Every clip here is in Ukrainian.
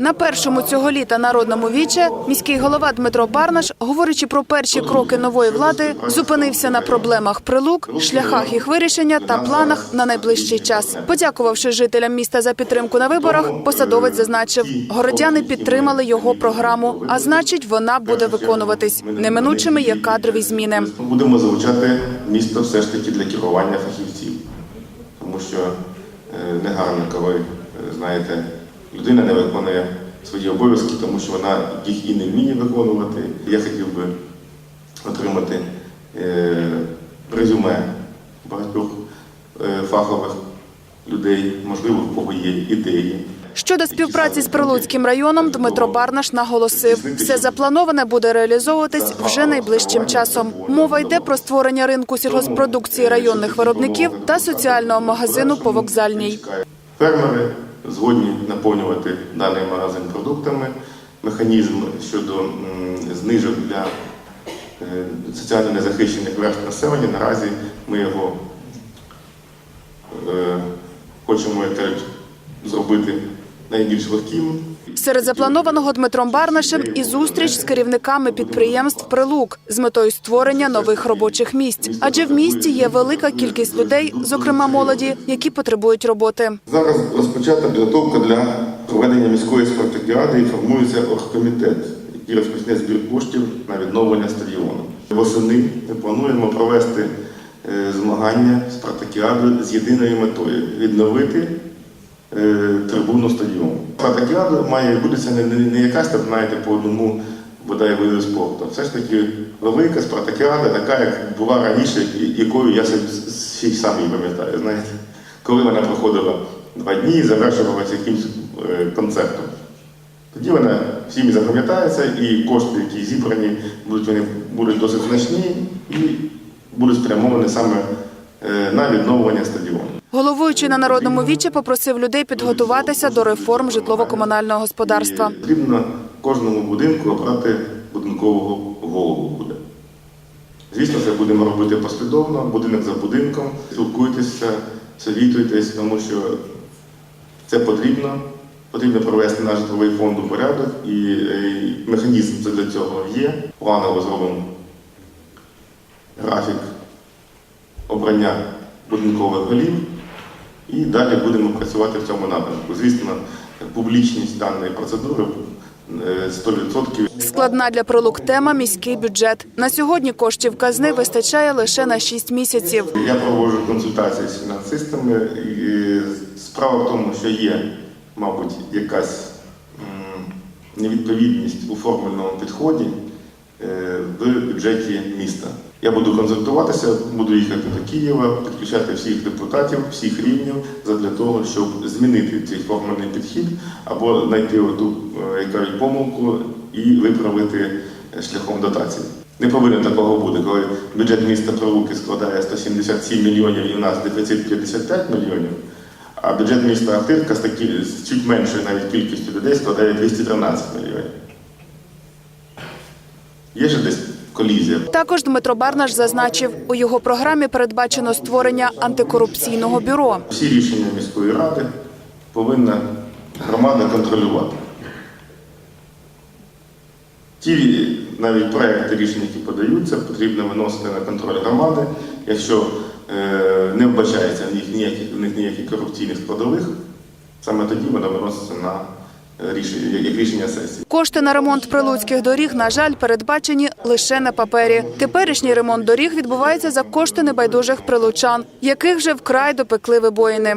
На першому цього літа народному віче міський голова Дмитро Барнаш, говорячи про перші кроки нової влади, зупинився на проблемах прилук, шляхах їх вирішення та планах на найближчий час. Подякувавши жителям міста за підтримку на виборах, посадовець зазначив, городяни підтримали його програму, а значить, вона буде виконуватись. Неминучими є кадрові зміни. Будемо залучати місто все ж таки для керування фахівців, тому що е, негарно, коли е, знаєте, людина не виконує свої обов'язки, тому що вона їх і не вміє виконувати. Я хотів би отримати е, резюме багатьох е, фахових людей, можливо, в кого є ідеї. Щодо співпраці з Прилуцьким районом, Дмитро Барнаш наголосив, все заплановане буде реалізовуватись вже найближчим часом. Мова йде про створення ринку сільгоспродукції районних виробників та соціального магазину по вокзальній. Фермери згодні наповнювати даний магазин продуктами. Механізм щодо знижок для е, соціально незахищених верств населення. Наразі ми його е, хочемо зробити найбільш легким. Серед запланованого Дмитром Барнашем і зустріч з керівниками підприємств Прилук з метою створення нових робочих місць. Адже в місті є велика кількість людей, зокрема молоді, які потребують роботи. Зараз розпочата підготовка для проведення міської спартакіади і формується оргкомітет, який розпочне збір коштів на відновлення стадіону. Восени ми плануємо провести е, змагання спартакіади з єдиною метою відновити трибуну стадіону. Спартакіада має відбутися не, не, якась там, знаєте, по одному бодай виду спорту. Все ж таки велика спартакіада, така, як була раніше, якою я сам її пам'ятаю. Знаєте, коли вона проходила два дні і завершувалася якимось е, концертом. Тоді вона всім запам'ятається, і кошти, які зібрані, будуть вони будуть досить значні і будуть спрямовані саме е, на відновлення стадіону. Головуючий на народному вічі попросив людей підготуватися до реформ житлово-комунального господарства. Потрібно кожному будинку обрати будинкового голову буде. Звісно, це будемо робити послідовно, будинок за будинком. Спілкуйтеся, совітуйтесь, тому що це потрібно. Потрібно провести наш житловий фонд у порядок, і е, механізм для цього є. Планово зробимо графік обрання будинкових голів. І далі будемо працювати в цьому напрямку. Звісно, публічність даної процедури е, 100%. Складна для прилук тема міський бюджет. На сьогодні коштів казни вистачає лише на 6 місяців. Я проводжу консультації з фінансистами. І справа в тому, що є, мабуть, якась невідповідність у формульному підході е, в бюджеті міста. Я буду консультуватися, буду їхати до Києва, підключати всіх депутатів, всіх рівнів для того, щоб змінити цей формульний підхід або знайти оту е, кажуть, помилку і виправити е, шляхом дотації. Не повинно такого бути, коли бюджет міста Прилуки складає 177 мільйонів і в нас дефіцит 55 мільйонів, а бюджет міста Ахтирка з чуть меншою навіть кількістю людей складає 213 мільйонів. Є ж десь колізія. Також Дмитро Барнаш зазначив, у його програмі передбачено створення антикорупційного бюро. Всі рішення міської ради повинна громада контролювати. Ті навіть проекти рішень, які подаються, потрібно виносити на контроль громади. Якщо е, не вбачається в них ніяких, в них ніяких корупційних складових, саме тоді воно виноситься на як рішення сесії. Кошти на ремонт прилуцьких доріг, на жаль, передбачені лише на папері. Теперішній ремонт доріг відбувається за кошти небайдужих прилучан, яких вже вкрай допекли вибоїни.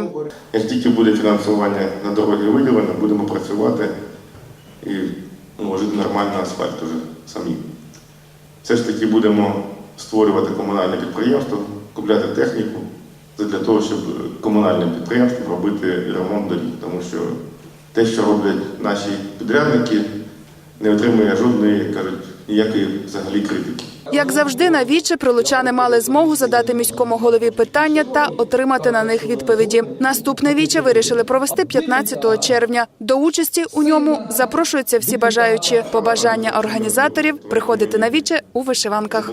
Як тільки буде фінансування на дороги виділено, будемо працювати і ну, ложити нормальний асфальт уже самі. Все ж таки будемо створювати комунальне підприємство, купляти техніку для того, щоб комунальним підприємствам робити ремонт доріг. Тому що те, що роблять наші підрядники, не отримує жодної, кажуть, ніякої взагалі критики. Як завжди, на віче прилучани мали змогу задати міському голові питання та отримати на них відповіді. Наступне віче вирішили провести 15 червня. До участі у ньому запрошуються всі бажаючі. Побажання організаторів приходити на віче у вишиванках.